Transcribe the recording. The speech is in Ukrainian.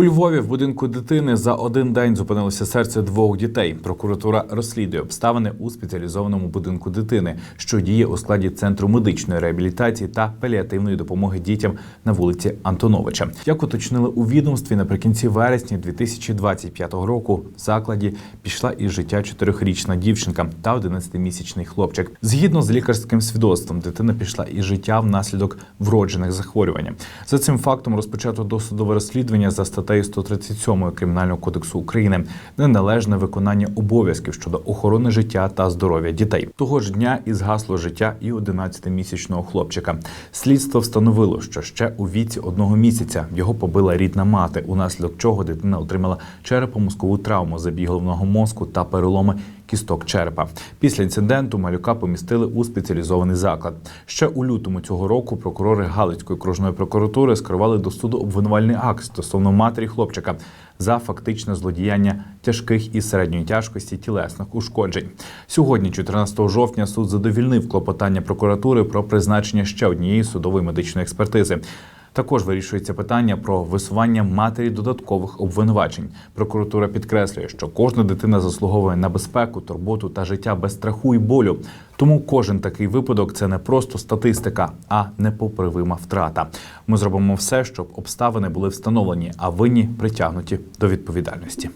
У Львові в будинку дитини за один день зупинилося серце двох дітей. Прокуратура розслідує обставини у спеціалізованому будинку дитини, що діє у складі центру медичної реабілітації та паліативної допомоги дітям на вулиці Антоновича. Як уточнили у відомстві, наприкінці вересня 2025 року в закладі пішла із життя чотирьохрічна дівчинка та 11-місячний хлопчик. Згідно з лікарським свідоцтвом, дитина пішла із життя внаслідок вроджених захворювань. За цим фактом розпочато досудове розслідування за статтею 137 Кримінального кодексу України неналежне виконання обов'язків щодо охорони життя та здоров'я дітей. Того ж дня і згасло життя і 11-місячного хлопчика. Слідство встановило, що ще у віці одного місяця його побила рідна мати, унаслідок чого дитина отримала черепно-мозкову травму забіголовного мозку та переломи кісток черепа. Після інциденту малюка помістили у спеціалізований заклад. Ще у лютому цього року прокурори Галицької окружної прокуратури скерували до суду обвинувальний акт стосовно матері хлопчика за фактичне злодіяння тяжких і середньої тяжкості тілесних ушкоджень. Сьогодні, 14 жовтня, суд задовільнив клопотання прокуратури про призначення ще однієї судової медичної експертизи. Також вирішується питання про висування матері додаткових обвинувачень. Прокуратура підкреслює, що кожна дитина заслуговує на безпеку, турботу та життя без страху і болю. Тому кожен такий випадок це не просто статистика, а непоправима втрата. Ми зробимо все, щоб обставини були встановлені, а винні притягнуті до відповідальності.